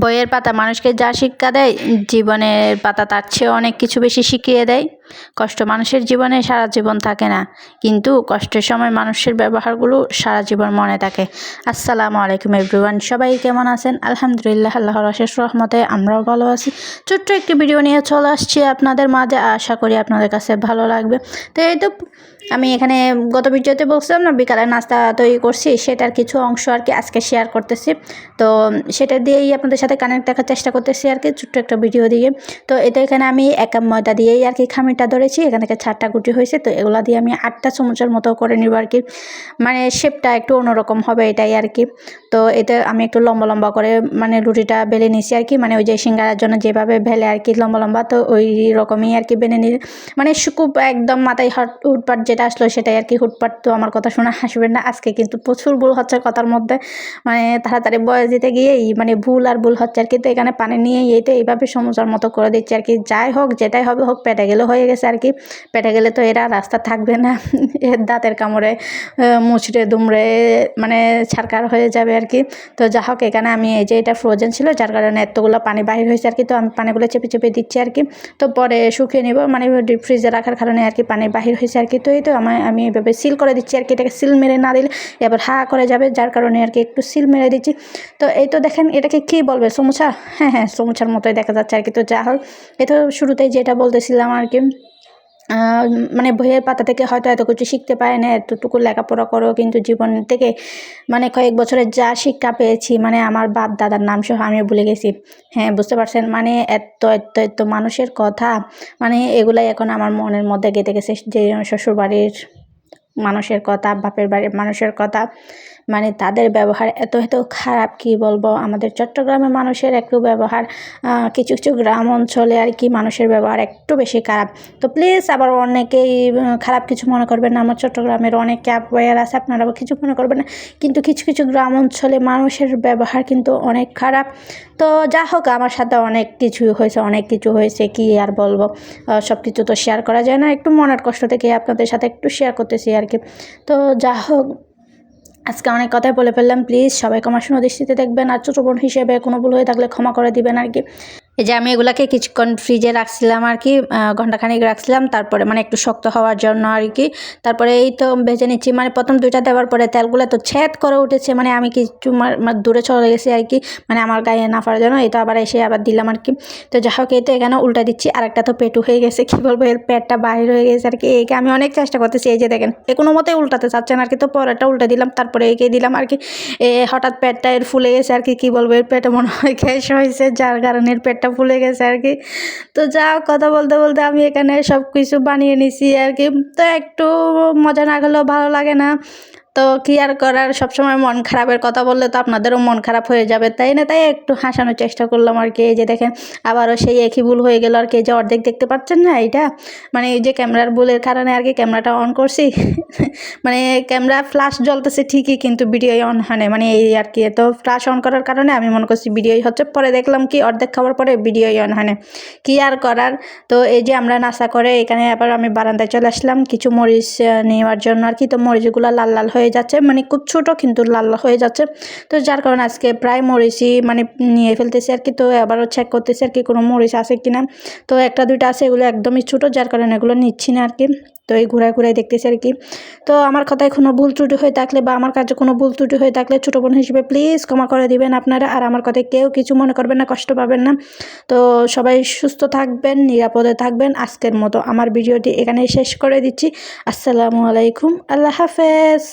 বইয়ের পাতা মানুষকে যা শিক্ষা দেয়, জীবনের পাতা তার চেয়ে অনেক কিছু বেশি শিখিয়ে দেয়। কষ্ট মানুষের জীবনে সারা জীবন থাকে না, কিন্তু কষ্টের সময় মানুষের ব্যবহারগুলো সারা জীবন মনে থাকে। আসসালামু আলাইকুম এভরিওয়ান সবাই কেমন আছেন? আলহামদুলিল্লাহ, আল্লাহর অশেষ রহমতে আমরাও ভালো আছি। ছোট্ট একটি ভিডিও নিয়ে চলে আসছি আপনাদের মাঝে, আশা করি আপনাদের কাছে ভালো লাগবে। তো এই তো আমি এখানে গত ভিডিওতে বলছিলাম না, বিকালে নাস্তা তৈরি করছি, সেটার কিছু অংশ আর কি আজকে শেয়ার করতেছি। তো সেটা দিয়েই আপনাদের সাথে কানেক্ট দেখার চেষ্টা করতেছি আর কি, ছোট্ট একটা ভিডিও দিয়ে। তো এটা এখানে আমি এক কাপ ময়দা দিয়েই আর কি খামিরটা ধরেছি, এখান থেকে চারটা গুটি হয়েছে, তো এগুলো দিয়ে আমি আটটা চামচের মতো করে নিব আর কি। মানে শেপটা একটু অন্যরকম হবে এটাই আর কি। তো এটা আমি একটু লম্বা লম্বা করে মানে রুটিটা বেলে নিছি আর কি মানে ওই যে সিঙ্গারার জন্য যেভাবে ভেলে আর কি লম্বা লম্বা, তো ওই রকমই আর কি বেলে নিয়ে মানে খুব একদম মাথায় হট হুটপাট যেটা আসলো সেটাই আর কি হুটপাট তো আমার কথা শোনা হাসবেন না। আজকে কিন্তু প্রচুর ভুল হচ্ছে কথার মধ্যে। মানে তাড়াতাড়ি বয়স দিতে গিয়েই মানে ভুল আর ভুল হচ্ছে আর কি। তো এখানে পানি নিয়ে এই তো এইভাবে সমস্যার মতো করে দিচ্ছি আর কি। যাই হোক, যেটাই হবে হোক, পেটে গেলে হয়ে গেছে আর কি। পেটে গেলে তো এরা রাস্তা থাকবে না। এর দাঁতের কামড়ে মুচড়ে, দুমড়ে মানে ছারকার হয়ে যাবে আর কি। তো যা হোক, এখানে আমি এই যে এটা ফ্রোজেন ছিল, যার কারণে এতগুলো পানি বাহির হয়েছে আর কি। তো আমি পানিগুলো চেপে চেপে দিচ্ছি আর কি। তো পরে শুকিয়ে নিব মানে ডিপ ফ্রিজে রাখার কারণে আর কি পানি বাহির হয়েছে আর কি। তো এই তো আমার আমি এভাবে সিল করে দিচ্ছি আর কি, এটাকে সিল মেরে না দিলে এবার হা করে যাবে, যার কারণে আর কি একটু সিল মেরে দিচ্ছি। তো এই তো দেখেন এটাকে কি বলবে সমুচা হ্যাঁ হ্যাঁ সমুচার মতোই দেখা যাচ্ছে আর কি। তো যা হোক এ তো শুরুতেই যেটা বলতেছিলাম আর কি মানে বইয়ের পাতা থেকে হয়তো এত কিছু শিখতে পারে না, এতটুকু লেখাপড়া করো, কিন্তু জীবন থেকে মানে কয়েক বছরের যা শিক্ষা পেয়েছি মানে আমার বাপ দাদার নাম সহ আমিও ভুলে গেছি। হ্যাঁ বুঝতে পারছেন? মানে এত এত এত মানুষের কথা মানে এগুলাই এখন আমার মনের মধ্যে গেঁথে গেছে যে, শ্বশুরবাড়ির মানুষের কথা, বাপের বাড়ির মানুষের কথা। মানে তাদের ব্যবহার এত এত খারাপ, কি বলব? আমাদের চট্টগ্রামের মানুষের একটু ব্যবহার কিছু কিছু গ্রাম অঞ্চলে আর কি মানুষের ব্যবহার একটু বেশি খারাপ। তো প্লিজ আবার অনেকেই খারাপ কিছু মনে করবেন না। আমার চট্টগ্রামের অনেক ক্যাব ওয়ার আছে আপনারা কিছু মনে করবেন না। কিন্তু কিছু কিছু গ্রাম অঞ্চলে মানুষের ব্যবহার কিন্তু অনেক খারাপ। তো যা হোক, আমার সাথে অনেক কিছু হয়েছে, অনেক কিছু হয়েছে, কি আর বলব? সব কিছু তো শেয়ার করা যায় না। একটু মনের কষ্ট থেকে আপনাদের সাথে একটু শেয়ার করতেছি আর কি। তো যা হোক আজকে অনেক কথাই বলে ফেললাম। প্লিজ সবাই ক্ষমা শূন্য দৃষ্টিতে দেখবেন। আর ছোটো বোন হিসেবে কোনো ভুল হয়ে থাকলে ক্ষমা করে দিবেন আর কি। এই যে আমি এগুলাকে কিছুক্ষণ ফ্রিজে রাখছিলাম আর কি ঘন্টাখানিক রাখছিলাম। তারপরে মানে একটু শক্ত হওয়ার জন্য আর কি। তারপরে এই তো ভেজে নিচ্ছি। মানে প্রথম দুইটা দেওয়ার পরে তেলগুলো তো ছেদ করে উঠেছে। মানে আমি কিছু দূরে চলে গেছি আর কি। মানে আমার গায়ে না পারার জন্য। এই তো আবার এসে আবার দিলাম আর কি। তো যা হোক, এই তো এখানে উল্টা দিচ্ছি। আর একটা তো পেটু হয়ে গেছে। কী বলব? এর পেটটা বাহির হয়ে গেছে আর কি। একে আমি অনেক চেষ্টা করতেছি। এই যে দেখেন, এ কোনো মতেই উল্টাতে চাচ্ছেন আর কি। তো পরেরটা উল্টা দিলাম। তারপরে একে দিলাম আর কি। এ হঠাৎ পেটটা এর ফুলে গেছে আর কি। কী বলব? এর পেটে মনে হয় গ্যাস হয়েছে। যার কারণে এর পেটটা ভুলে গেছে আর কি। তো যা কথা বলতে বলতে আমি এখানে সব কিছু বানিয়ে নিছি আর কি। তো একটু মজা না গেলেও ভালো লাগে না। তো কি আর করার? সবসময় মন খারাপের কথা বললে তো আপনাদেরও মন খারাপ হয়ে যাবে, তাই না? তাই একটু হাসানোর চেষ্টা করলাম আর কি। এই যে দেখেন, আবারও সেই একই ভুল হয়ে গেল আর কি। যে অর্ধেক দেখতে পাচ্ছেন না এইটা? মানে এই যে ক্যামেরার ভুলের কারণে আর কি ক্যামেরাটা অন করছি। মানে ক্যামেরা ফ্ল্যাশ জ্বলতেছে ঠিকই, কিন্তু ভিডিও অন হয় মানে এই আর কি তো ফ্ল্যাশ অন করার কারণে আমি মনে করছি ভিডিওই হচ্ছে। পরে দেখলাম কি, অর্ধেক খাওয়ার পরে ভিডিওই অন হয় না কী আর করার? তো এই যে আমরা নাস্তা করে এখানে আবার আমি বারান্দায় চলে আসলাম। কিছু মরিচ নেওয়ার জন্য আর কি। তো মরিচগুলো লাল লাল হয়ে হয়ে যাচ্ছে মানে খুব ছোট কিন্তু লাল হয়ে যাচ্ছে। তো যার কারণে আজকে প্রায় মরিচি মানে নিয়ে ফেলতেছি আর কি, তো আবারও চেক করতেছি আর কি কোনো মরিচ আছে কিনা। তো একটা দুইটা আছে, এগুলো একদমই ছোটো, যার কারণে এগুলো নিচ্ছি না আর কি। তো এই ঘুরায় ঘুরায় দেখতেছি আর কি। তো আমার কথায় কোনো ভুল ত্রুটি হয়ে থাকলে বা আমার কাছে কোনো ভুল ত্রুটি হয়ে থাকলে ছোটো বোন হিসেবে প্লিজ ক্ষমা করে দিবেন আপনারা। আর আমার কথায় কেউ কিছু মনে করবেন না, কষ্ট পাবেন না। তো সবাই সুস্থ থাকবেন, নিরাপদে থাকবেন। আজকের মতো আমার ভিডিওটি এখানে শেষ করে দিচ্ছি। আসসালামু আলাইকুম, আল্লাহ হাফেজ।